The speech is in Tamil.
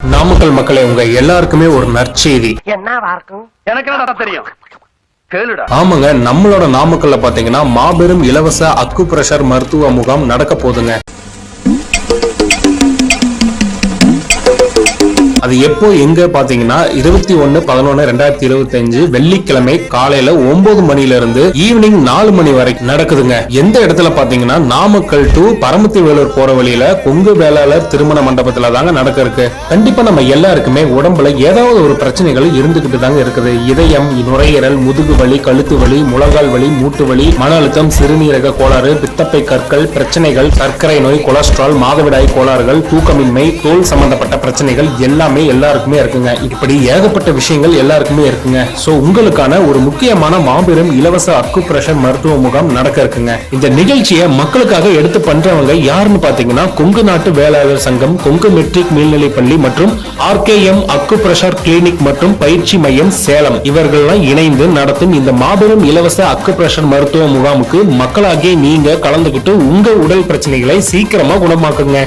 நாமக்கல் மக்களே உங்க எல்லாருக்குமே ஒரு நற்செய்தி. எனக்கு தெரியும்? ஆமாங்க நம்மளோட நாமக்கல்ல பாத்தீங்கன்னா மாபெரும் இலவச அக்கு பிரஷர் மருத்துவ முகாம் நடக்க போகுதுங்க. அது எப்போ எங்க பாத்தீங்கன்னா இருபத்தி ஒன்னு பதினொன்னு ரெண்டாயிரத்தி இருபத்தி அஞ்சு வெள்ளிக்கிழமை காலையில ஒன்பது மணில இருந்து ஈவினிங் நாலு மணி வரைக்கும் நடக்குதுங்க. எந்த இடத்துல பாத்தீங்கன்னா நாமக்கல் டு பரமத்தி வேலூர் போற வழியில கொங்கு வேளாளர் திருமண மண்டபத்துல தாங்க நடக்க இருக்கு கண்டிப்பா நம்ம எல்லாருக்குமே உடம்புல ஏதாவது ஒரு பிரச்சனைகள் இருந்துகிட்டு தாங்க இருக்குது. இதயம் நுரையீரல் முதுகு வலி கழுத்து வலி முழங்கால் வலி மூட்டு வலி மன அழுத்தம் சிறுநீரக கோளாறு பித்தப்பை கற்கள் பிரச்சனைகள் சர்க்கரை நோய் கொலஸ்ட்ரால் மாதவிடாய் கோளாறுகள் தூக்கமின்மை தோல் சம்பந்தப்பட்ட பிரச்சனைகள் எல்லாமே எல்லாருக்குமே இருக்குங்க. இப்படி ஏகப்பட்ட விஷயங்கள் எல்லாருக்குமே இருக்குங்க. ஸோ உங்களுக்கான ஒரு முக்கியமான மாபெரும் இலவச அக்குபிரஷன் மருத்துவ முகாம் நடக்க இருக்குங்க. இந்த நிகழ்ச்சியை மக்களுக்காக எடுத்து பண்றவங்க யாருன்னு பாத்தீங்கன்னா கொங்கு நாட்டு வேளாளர் சங்கம் கொங்கு மெட்ரிக் மேல்நிலைப் பள்ளி மற்றும் ஆர்கேஎம் அக்கு பிரஷர் கிளினிக் மற்றும் பயிற்சி மையம் சேலம். இவர்கள்லாம் இணைந்து நடத்தும் இந்த மாபெரும் இலவச அக்குப்ரஷர் மருத்துவ முகாமுக்கு மக்களாகிய நீங்க கலந்துகிட்டு உங்க உடல் பிரச்சனைகளை சீக்கிரமா குணமாக்குங்க.